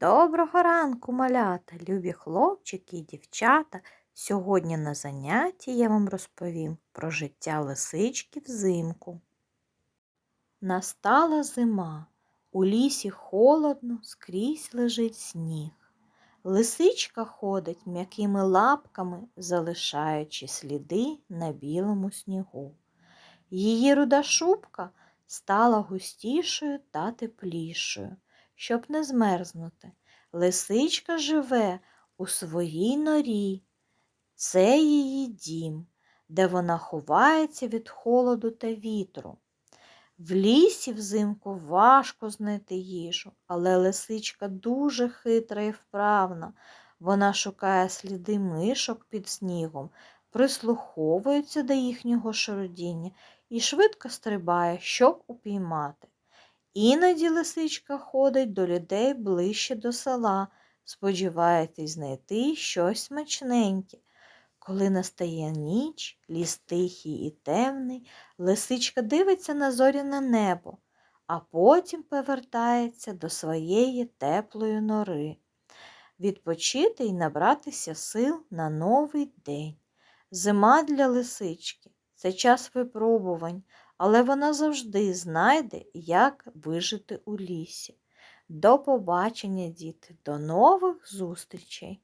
Доброго ранку, малята, любі хлопчики і дівчата. Сьогодні на занятті я вам розповім про життя лисички взимку. Настала зима. У лісі холодно, скрізь лежить сніг. Лисичка ходить м'якими лапками, залишаючи сліди на білому снігу. Її руда шубка стала густішою та теплішою щоб не змерзнути. Лисичка живе у своїй норі. Це її дім, де вона ховається від холоду та вітру. В лісі взимку важко знайти їжу, але лисичка дуже хитра і вправна. Вона шукає сліди мишок під снігом, прислуховується до їхнього шародіння і швидко стрибає, щоб упіймати. Іноді лисичка ходить до людей ближче до села, сподіваєтесь знайти щось смачненьке. Коли настає ніч, ліс тихий і темний, лисичка дивиться на зоряне небо, а потім повертається до своєї теплої нори. Відпочити і набратися сил на новий день. Зима для лисички це час випробувань, але вона завжди знайде, як вижити у лісі. До побачення, діти, до нових зустрічей!